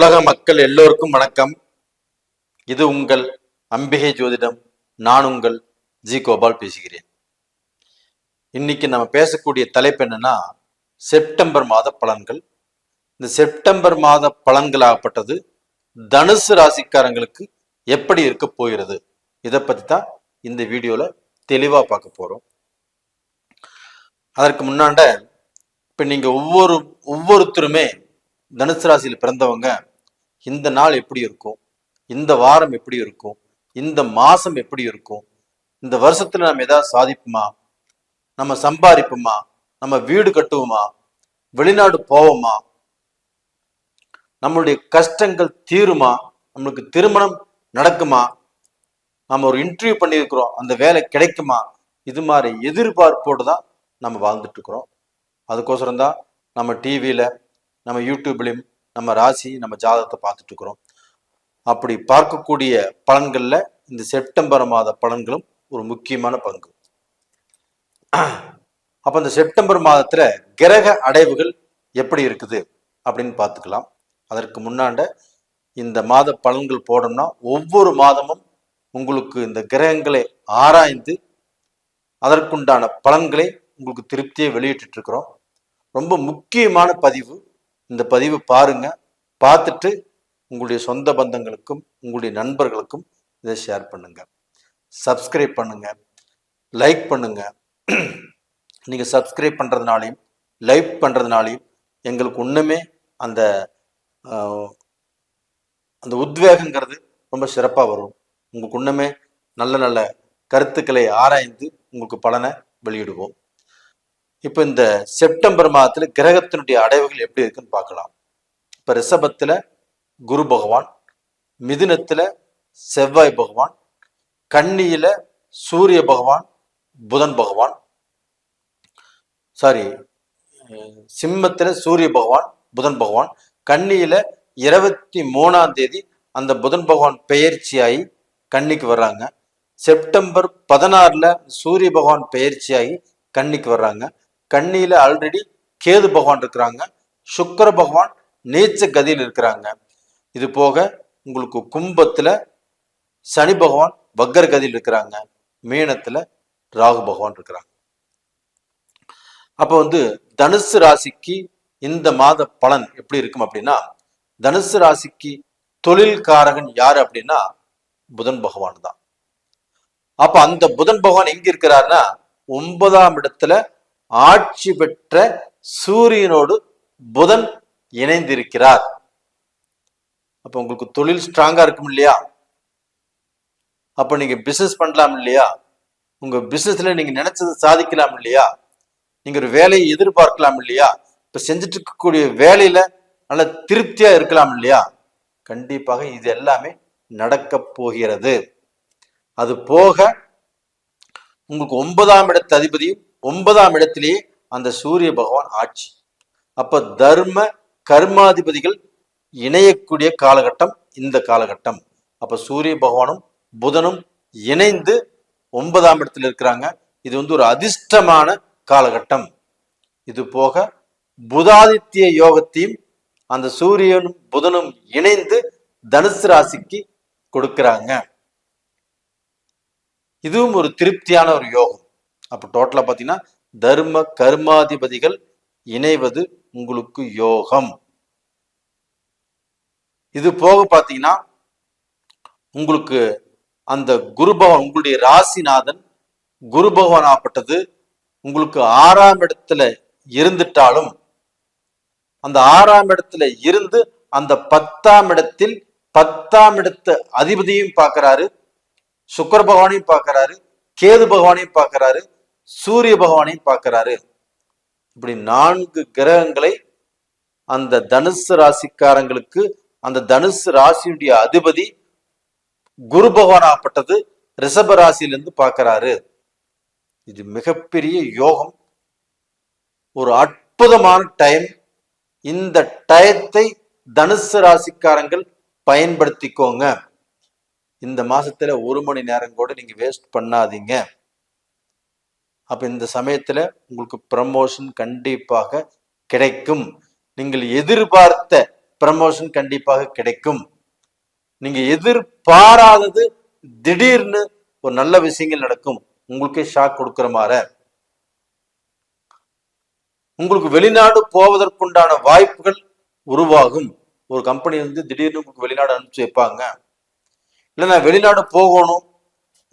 உலக மக்கள் எல்லோருக்கும் வணக்கம். இது உங்கள் அம்பிகை ஜோதிடம். நான் உங்கள் ஜி கோபால் பேசுகிறேன். இன்னைக்கு நம்ம பேசக்கூடிய தலைப்பு என்னன்னா செப்டம்பர் மாத பலன்கள். இந்த செப்டம்பர் மாத பலன்களாகப்பட்டது தனுசு ராசிக்காரங்களுக்கு எப்படி இருக்க போகிறது? இதை பத்தி தான் இந்த வீடியோல தெளிவா பார்க்க போறோம். அதற்கு முன்னாண்ட இப்ப நீங்க ஒவ்வொரு ஒவ்வொருத்தருமே தனுசு ராசியில் பிறந்தவங்க இந்த நாள் எப்படி இருக்கும்? இந்த வாரம் எப்படி இருக்கும்? இந்த மாசம் எப்படி இருக்கும்? இந்த வருஷத்துல நம்ம ஏதாவது சாதிப்போமா? நம்ம சம்பாதிப்போமா? நம்ம வீடு கட்டுவோமா? வெளிநாடு போவோமா? நம்மளுடைய கஷ்டங்கள் தீருமா? நம்மளுக்கு திருமணம் நடக்குமா? நம்ம ஒரு இன்டர்வியூ பண்ணியிருக்கிறோம். அந்த வேலை கிடைக்குமா? இது மாதிரி எதிர்பார்ப்போடு தான் நம்ம வாழ்ந்துட்டு இருக்கிறோம். அதுக்கோசரம் தான் நம்ம டிவியில நம்ம யூடியூப்லையும் நம்ம ராசி நம்ம ஜாதகத்தை பார்த்துட்டு இருக்கிறோம். அப்படி பார்க்கக்கூடிய பலன்களில் இந்த செப்டம்பர் மாத பலன்களும் ஒரு முக்கியமான பங்கு. அப்போ இந்த செப்டம்பர் மாதத்தில் கிரக அடைவுகள் எப்படி இருக்குது அப்படின்னு பார்த்துக்கலாம். அதற்கு முன்னாண்ட இந்த மாத பலன்கள் போடணும்னா ஒவ்வொரு மாதமும் உங்களுக்கு இந்த கிரகங்களை ஆராய்ந்து அதற்குண்டான பலன்களை உங்களுக்கு திருப்தியை வெளியிட்டு இருக்கிறோம். ரொம்ப முக்கியமான பதிவு இந்த பதிவு பாருங்க. பார்த்துட்டு உங்களுடைய சொந்த பந்தங்களுக்கும் உங்களுடைய நண்பர்களுக்கும் இதை ஷேர் பண்ணுங்க. சப்ஸ்கிரைப் பண்ணுங்க. லைக் பண்ணுங்க. நீங்க சப்ஸ்கிரைப் பண்றதுனாலையும் லைக் பண்றதுனாலையும் எங்களுக்கு ஒண்ணுமே அந்த அந்த உத்வேகங்கிறது ரொம்ப சிறப்பா வரும். உங்களுக்கு ஒண்ணுமே நல்ல நல்ல கருத்துக்களை ஆராய்ந்து உங்களுக்கு பலனை வெளியிடுவோம். இப்போ இந்த செப்டம்பர் மாதத்துல கிரகத்தினுடைய அடைவுகள் எப்படி இருக்குன்னு பார்க்கலாம். இப்ப ரிஷபத்துல குரு பகவான் மிதுனத்துல செவ்வாய் பகவான் கன்னியில சூரிய பகவான் புதன் பகவான் சாரி சிம்மத்துல சூரிய பகவான் புதன் பகவான் கன்னியில இருபத்தி மூணாம் தேதி அந்த புதன் பகவான் பெயர்ச்சியாகி கன்னிக்கு வர்றாங்க. செப்டம்பர் பதினாறுல சூரிய பகவான் பெயர்ச்சியாகி கன்னிக்கு வர்றாங்க. கண்ணியில ஆல்ரெடி கேது பகவான் இருக்கிறாங்க. சுக்கர பகவான் நீச்ச கதியில் இருக்கிறாங்க. இது போக உங்களுக்கு கும்பத்துல சனி பகவான் பக்கர் கதியில் இருக்கிறாங்க. மீனத்துல ராகு பகவான் இருக்கிறாங்க. அப்ப வந்து தனுசு ராசிக்கு இந்த மாத பலன் எப்படி இருக்கும் அப்படின்னா தனுசு ராசிக்கு தொழில்காரகன் யாரு அப்படின்னா புதன் பகவான் தான். அப்ப அந்த புதன் பகவான் எங்க இருக்கிறாருன்னா ஒன்பதாம் இடத்துல ஆட்சி பெற்ற சூரியனோடு புதன் இணைந்திருக்கிறார். அப்ப உங்களுக்கு தொழில் ஸ்ட்ராங்கா இருக்கும் இல்லையா? அப்ப நீங்க பிசினஸ் பண்ணலாம் இல்லையா? உங்க பிசினஸ்ல நீங்க நினைச்சதை சாதிக்கலாம் இல்லையா? நீங்க ஒரு வேலையை எதிர்பார்க்கலாம் இல்லையா? இப்ப செஞ்சுட்டு இருக்கக்கூடிய வேலையில நல்ல திருப்தியா இருக்கலாம் இல்லையா? கண்டிப்பாக இது எல்லாமே நடக்க போகிறது. அது போக உங்களுக்கு ஒன்பதாம் இடத்து அதிபதியும் ஒன்பதாம் இடத்திலேயே அந்த சூரிய பகவான் ஆட்சி. அப்ப தர்ம கர்மாதிபதிகள் இணையக்கூடிய காலகட்டம் இந்த காலகட்டம். அப்ப சூரிய பகவானும் புதனும் இணைந்து ஒன்பதாம் இடத்துல இருக்கிறாங்க. இது வந்து ஒரு அதிர்ஷ்டமான காலகட்டம். இது போக புதாதித்ய யோகத்தையும் அந்த சூரியனும் புதனும் இணைந்து தனுசு ராசிக்கு கொடுக்கிறாங்க. இதுவும் ஒரு திருப்தியான ஒரு யோகம். அப்போ டோட்டலா பாத்தீங்கன்னா தர்ம கர்மாதிபதிகள் இணைவது உங்களுக்கு யோகம். இது போக பாத்தீங்கன்னா உங்களுக்கு அந்த குரு பகவான் உங்களுடைய ராசிநாதன் குரு பகவான் ஆப்பட்டது உங்களுக்கு ஆறாம் இடத்துல இருந்துட்டாலும் அந்த ஆறாம் இடத்துல இருந்து அந்த பத்தாம் இடத்தில் பத்தாம் இடத்து அதிபதியும் பார்க்கிறாரு சுக்கர பகவானையும் பார்க்கிறாரு கேது பகவானையும் பார்க்கிறாரு. சூரிய பகவானையும் பார்க்கறாரு. இப்படி நான்கு கிரகங்களை அந்த தனுசு ராசிக்காரங்களுக்கு அந்த தனுசு ராசியுடைய அதிபதி குரு பகவானாகப்பட்டது ரிஷப ராசியிலிருந்து பார்க்கறாரு. இது மிகப்பெரிய யோகம். ஒரு அற்புதமான டைம் இந்த டயத்தை தனுசு ராசிக்காரங்கள் பயன்படுத்திக்கோங்க. இந்த மாசத்துல ஒரு மணி நேரம் கூட நீங்க வேஸ்ட் பண்ணாதீங்க. அப்ப இந்த சமயத்துல உங்களுக்கு ப்ரமோஷன் கண்டிப்பாக கிடைக்கும். நீங்கள் எதிர்பார்த்த ப்ரமோஷன் கண்டிப்பாக கிடைக்கும். நீங்க எதிர்பாராதது திடீர்னு ஒரு நல்ல விஷயங்கள் நடக்கும். உங்களுக்கே ஷாக் கொடுக்கிற மாதிரி உங்களுக்கு வெளிநாடு போவதற்குண்டான வாய்ப்புகள் உருவாகும். ஒரு கம்பெனி வந்து திடீர்னு உங்களுக்கு வெளிநாடு அனுப்பிச்சு வைப்பாங்க. இல்லை நான் வெளிநாடு போகணும்.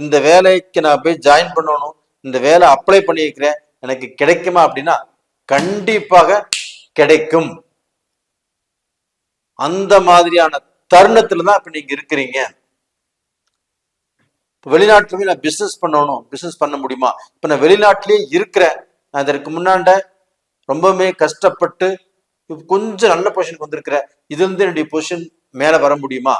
இந்த வேலைக்கு நான் போய் ஜாயின் பண்ணணும். இந்த வேலை அப்ளை பண்ணியிருக்கிறேன். எனக்கு கிடைக்குமா அப்படின்னா கண்டிப்பாக கிடைக்கும். அந்த மாதிரியான தருணத்துல தான் இப்ப நீங்க இருக்கிறீங்க. இப்ப வெளிநாட்டுல போய் நான் பிசினஸ் பண்ணணும். பிசினஸ் பண்ண முடியுமா? இப்ப நான் வெளிநாட்டிலேயே இருக்கிறேன். நான் இதற்கு முன்னாண்ட ரொம்பவுமே கஷ்டப்பட்டு கொஞ்சம் நல்ல பொசிஷனுக்கு வந்திருக்கிறேன். இதுல இருந்து என்னுடைய பொசிஷன் மேல வர முடியுமா?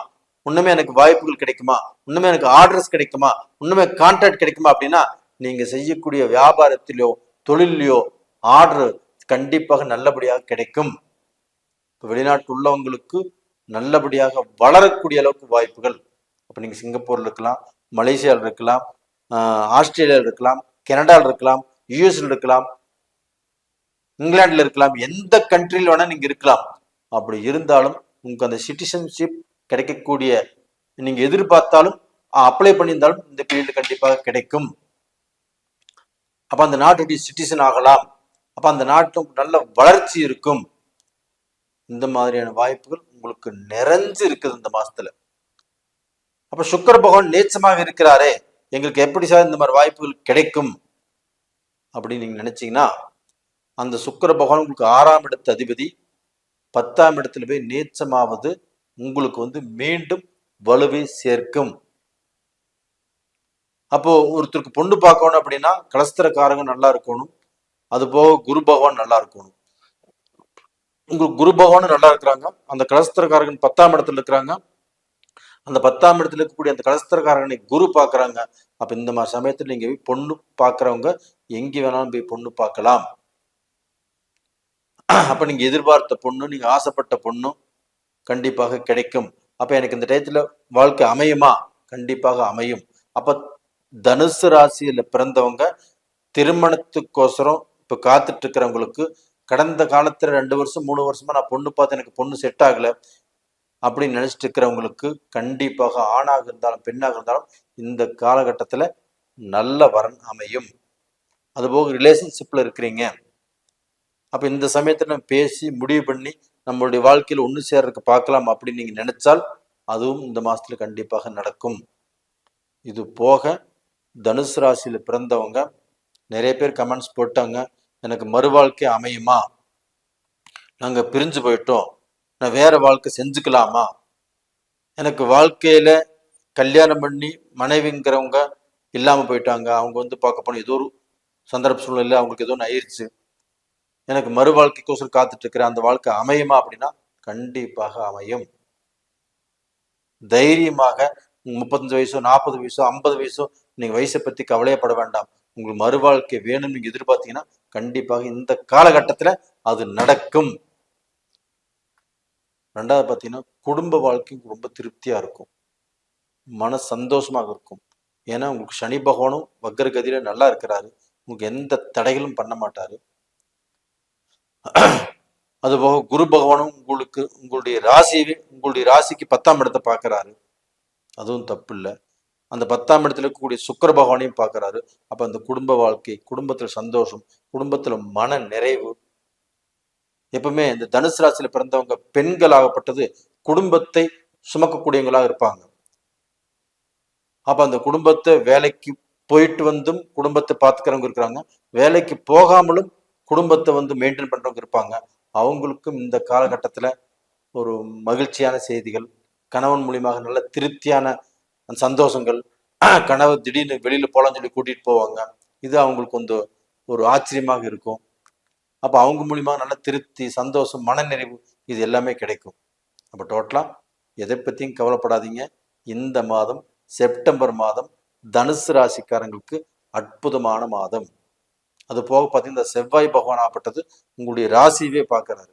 இன்னுமே எனக்கு வாய்ப்புகள் கிடைக்குமா? இன்னுமே எனக்கு ஆர்டர்ஸ் கிடைக்குமா? இன்னுமே கான்ட்ராக்ட் கிடைக்குமா அப்படின்னா நீங்கள் செய்யக்கூடிய வியாபாரத்திலோ தொழிலையோ ஆர்டர் கண்டிப்பாக நல்லபடியாக கிடைக்கும். இப்ப வெளிநாட்டு உள்ளவங்களுக்கு நல்லபடியாக வளரக்கூடிய அளவுக்கு வாய்ப்புகள். அப்போ நீங்கள் சிங்கப்பூர்ல இருக்கலாம் மலேசியாவில் இருக்கலாம் ஆஸ்திரேலியாவில் இருக்கலாம் கனடாவில் இருக்கலாம் யூஎஸ்ல இருக்கலாம் இங்கிலாண்டில் இருக்கலாம் எந்த கண்ட்ரியில் வேணால் நீங்கள் இருக்கலாம். அப்படி இருந்தாலும் உங்களுக்கு அந்த சிட்டிசன்ஷிப் கிடைக்கக்கூடிய நீங்கள் எதிர்பார்த்தாலும் அப்ளை பண்ணியிருந்தாலும் இந்த பீரியட் கண்டிப்பாக கிடைக்கும். அப்போ அந்த நாட்டுடைய சிட்டிசன் ஆகலாம். அப்போ அந்த நாட்டும் நல்ல வளர்ச்சி இருக்கும். இந்த மாதிரியான வாய்ப்புகள் உங்களுக்கு நிறைஞ்சு இருக்குது இந்த மாசத்துல. அப்ப சுக்கர பகவான் நேச்சமாக இருக்கிறாரே. எங்களுக்கு எப்படி சார் இந்த மாதிரி வாய்ப்புகள் கிடைக்கும்? அப்படின்னு நீங்க நினைச்சீங்கன்னா அந்த சுக்கர பகவான் உங்களுக்கு ஆறாம் இடத்து அதிபதி பத்தாம் இடத்துல போய் நேச்சமாவது உங்களுக்கு வந்து மீண்டும் வலுவை சேர்க்கும். அப்போ ஒருத்தருக்கு பொண்ணு பார்க்கணும் அப்படின்னா கலஸ்திரக்காரங்க நல்லா இருக்கணும். அது போக குரு பகவான் நல்லா இருக்கணும். உங்களுக்கு குரு பகவானும் நல்லா இருக்கிறாங்க. அந்த கலஸ்திரக்காரகன் பத்தாம் இடத்துல இருக்கிறாங்க. அந்த பத்தாம் இடத்துல இருக்கக்கூடிய அந்த கலஸ்திரக்காரகனை குரு பார்க்குறாங்க. அப்ப இந்த மாதிரி சமயத்துல நீங்க போய் பொண்ணு பார்க்குறவங்க எங்க வேணாலும் போய் பொண்ணு பார்க்கலாம். அப்ப நீங்க எதிர்பார்த்த பொண்ணு நீங்க ஆசைப்பட்ட பொண்ணும் கண்டிப்பாக கிடைக்கும். அப்ப எனக்கு இந்த டயத்துல வாழ்க்கை அமையுமா? கண்டிப்பாக அமையும். அப்ப தனுசு ராசியில பிறந்தவங்க திருமணத்துக்கோசரம் இப்ப காத்துட்டு இருக்கிறவங்களுக்கு கடந்த காலத்துல ரெண்டு வருஷம் மூணு வருஷமா நான் பொண்ணு பார்த்து எனக்கு பொண்ணு செட் ஆகல அப்படின்னு நினைச்சிட்டு இருக்கிறவங்களுக்கு கண்டிப்பாக ஆணாக இருந்தாலும் பெண்ணாக இருந்தாலும் இந்த காலகட்டத்துல நல்ல வரன் அமையும். அதுபோக ரிலேஷன்ஷிப்ல இருக்கிறீங்க. அப்ப இந்த சமயத்துல நம்ம பேசி முடிவு பண்ணி நம்மளுடைய வாழ்க்கையில ஒன்று சேர்றதுக்கு பார்க்கலாம் அப்படின்னு நீங்க நினைச்சால் அதுவும் இந்த மாசத்துல கண்டிப்பாக நடக்கும். இது போக தனுசு ராசியில் பிறந்தவங்க நிறைய பேர் கமெண்ட்ஸ் போட்டாங்க எனக்கு மறுவாழ்க்கை அமையுமா? நாங்கள் பிரிஞ்சு போயிட்டோம். நான் வேற வாழ்க்கை செஞ்சுக்கலாமா? எனக்கு வாழ்க்கையில கல்யாணம் பண்ணி மனைவிங்கிறவங்க இல்லாமல் போயிட்டாங்க. அவங்க வந்து பார்க்க போனால் ஏதோ ஒரு சந்தர்ப்ப சூழ்நிலை அவங்களுக்கு ஏதோ ஒன்று ஆயிடுச்சு எனக்கு மறு வாழ்க்கைக்கோசரம் காத்துட்டு இருக்கிறேன் அந்த வாழ்க்கை அமையுமா அப்படின்னா கண்டிப்பாக அமையும். தைரியமாக முப்பத்தஞ்சு வயசோ நாற்பது வயசோ ஐம்பது வயசோ நீங்க வயசை பத்தி கவலையப்பட வேண்டாம். உங்களுக்கு மறு வாழ்க்கை வேணும்னு நீங்க எதிர்பார்த்தீங்கன்னா கண்டிப்பாக இந்த காலகட்டத்துல அது நடக்கும். ரெண்டாவது பார்த்தீங்கன்னா குடும்ப வாழ்க்கையும் ரொம்ப திருப்தியா இருக்கும். மன சந்தோஷமாக இருக்கும். ஏன்னா உங்களுக்கு சனி பகவானும் வக்கரகதியில நல்லா இருக்கிறாரு. உங்களுக்கு எந்த தடைகளும் பண்ண மாட்டாரு. அதுபோக குரு பகவானும் உங்களுக்கு உங்களுடைய ராசியவே உங்களுடைய ராசிக்கு பத்தாம் இடத்தை பார்க்கறாரு. அதுவும் தப்பு இல்லை அந்த பத்தாம் இடத்துல இருக்கக்கூடிய சுக்கர பகவானையும் பார்க்குறாரு. அப்ப அந்த குடும்ப வாழ்க்கை குடும்பத்துல சந்தோஷம் குடும்பத்துல மன நிறைவு. எப்பவுமே இந்த தனுசு ராசியில் பிறந்தவங்க பெண்கள் ஆகப்பட்டது குடும்பத்தை சுமக்கக்கூடியவங்களாக இருப்பாங்க. அப்ப அந்த குடும்பத்தை வேலைக்கு போயிட்டு வந்தும் குடும்பத்தை பார்த்துக்கிறவங்க இருக்கிறாங்க. வேலைக்கு போகாமலும் குடும்பத்தை வந்து மெயின்டைன் பண்றவங்க இருப்பாங்க. அவங்களுக்கும் இந்த காலகட்டத்துல ஒரு மகிழ்ச்சியான செய்திகள் கணவன் மூலியமாக நல்ல திருப்தியான அந்த சந்தோஷங்கள் கணவர் திடீர்னு வெளியில போலாம்னு சொல்லி கூட்டிட்டு போவாங்க. இது அவங்களுக்கு வந்து ஒரு ஆச்சரியமாக இருக்கும். அப்ப அவங்க மூலியமா நல்ல திருப்தி சந்தோஷம் மனநிறைவு இது எல்லாமே கிடைக்கும். அப்ப டோட்டலா எதை பத்தியும் கவலைப்படாதீங்க. இந்த மாதம் செப்டம்பர் மாதம் தனுசு ராசிக்காரங்களுக்கு அற்புதமான மாதம். அது போக பார்த்தீங்கன்னா இந்த செவ்வாய் பகவான் ஆப்பட்டது உங்களுடைய ராசியவே பார்க்குறாரு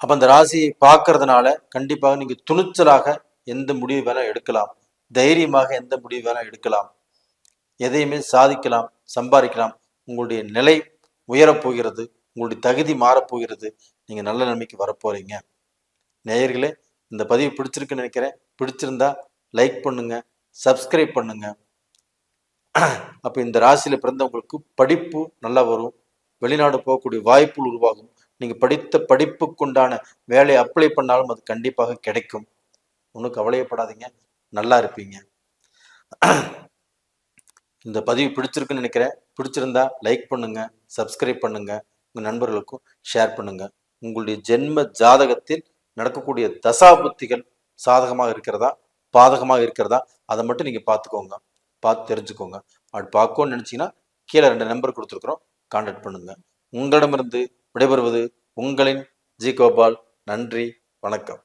அப்ப அந்த ராசியை பார்க்கறதுனால கண்டிப்பாக நீங்க துணிச்சலாக எந்த முடிவு வேணால் எடுக்கலாம். தைரியமாக எந்த முடிவு வேணால் எடுக்கலாம். எதையுமே சாதிக்கலாம் சம்பாதிக்கலாம். உங்களுடைய நிலை உயரப்போகிறது உங்களுடைய தகுதி மாறப்போகிறது நீங்கள் நல்ல நிலைமைக்கு வரப்போகிறீங்க நேயர்களே இந்த பதிவு பிடிச்சிருக்குன்னு நினைக்கிறேன். பிடிச்சிருந்தா லைக் பண்ணுங்க சப்ஸ்கிரைப் பண்ணுங்க. அப்போ இந்த ராசியில் பிறந்தவங்களுக்கு படிப்பு நல்லா வரும். வெளிநாடு போகக்கூடிய வாய்ப்புகள் உருவாகும். நீங்கள் படித்த படிப்புக்குண்டான வேலையை அப்ளை பண்ணாலும் அது கண்டிப்பாக கிடைக்கும். ஒன்றும் கவலையப்படாதீங்க. நல்லா இருப்பீங்க. இந்த பதிவு பிடிச்சிருக்குன்னு நினைக்கிறேன். பிடிச்சிருந்தா லைக் பண்ணுங்க சப்ஸ்கிரைப் பண்ணுங்க உங்க நண்பர்களுக்கும் ஷேர் பண்ணுங்க. உங்களுடைய ஜென்ம ஜாதகத்தில் நடக்கக்கூடிய தசாபுத்திகள் சாதகமாக இருக்கிறதா? பாதகமாக இருக்கிறதா? அதை மட்டும் நீங்க பார்த்துக்கோங்க. பார்த்து தெரிஞ்சுக்கோங்க. அப்படி பார்க்கணும்னு நினைச்சீங்கன்னா கீழே ரெண்டு நம்பர் கொடுத்துருக்குறோம். கான்டாக்ட் பண்ணுங்க. உங்களிடமிருந்து விடைபெறுவது உங்களின் ஜி கோபால். நன்றி. வணக்கம்.